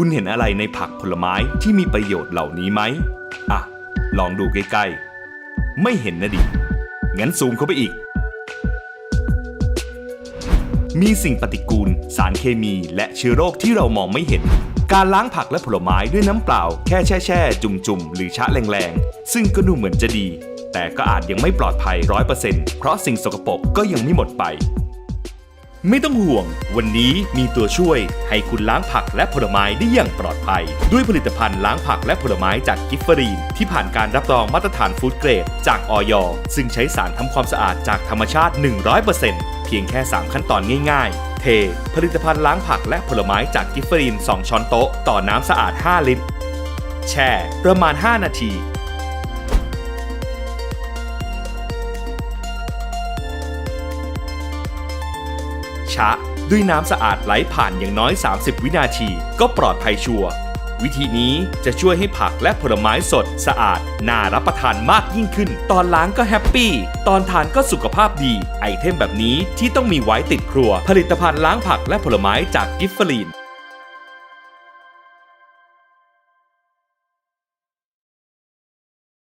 คุณเห็นอะไรในผักผลไม้ที่มีประโยชน์เหล่านี้ไหม อะ ลองดูใกล้ๆ ไม่เห็นนะดิ งั้นซูมเข้าไปอีก มีสิ่งปฏิกูล สารเคมีและเชื้อโรคที่เรามองไม่เห็น การล้างผักและผลไม้ด้วยน้ำเปล่า แค่แช่แช่จุ่มจุ่มๆหรือชะแรงๆ ซึ่งก็ดูเหมือนจะดี แต่ก็อาจยังไม่ปลอดภัย100%เพราะสิ่งสกปรกก็ยังไม่หมดไป ไม่ต้องห่วง วันนี้มีตัวช่วยให้คุณล้างผักและผลไม้ได้อย่างปลอดภัย ด้วยผลิตภัณฑ์ล้างผักและผลไม้จากกิฟฟรีน ที่ผ่านการรับรองมาตรฐานฟู้ดเกรด จากออยซึ่งใช้สารทำความสะอาดจากธรรมชาติ 100%เพียงแค่ 3 ขั้นตอนง่ายๆ เท ผลิตภัณฑ์ล้างผักและผลไม้จากกิฟฟรีน 2 ช้อนโต๊ะ ต่อน้ำสะอาด 5 ลิตร แช่ ประมาณ 5 นาที ชะด้วยน้ำสะอาดไหลผ่านอย่างน้อย 30 วินาที ก็ปลอดภัยชัวร์วิธีนี้จะช่วยให้ผักและผลไม้สดสะอาด น่ารับประทานมากยิ่งขึ้น ตอนล้างก็แฮปปี้ ตอนทานก็สุขภาพดี ไอเทมแบบนี้ที่ต้องมีไว้ติดครัว ผลิตภัณฑ์ล้างผักและผลไม้จากกิฟฟลีน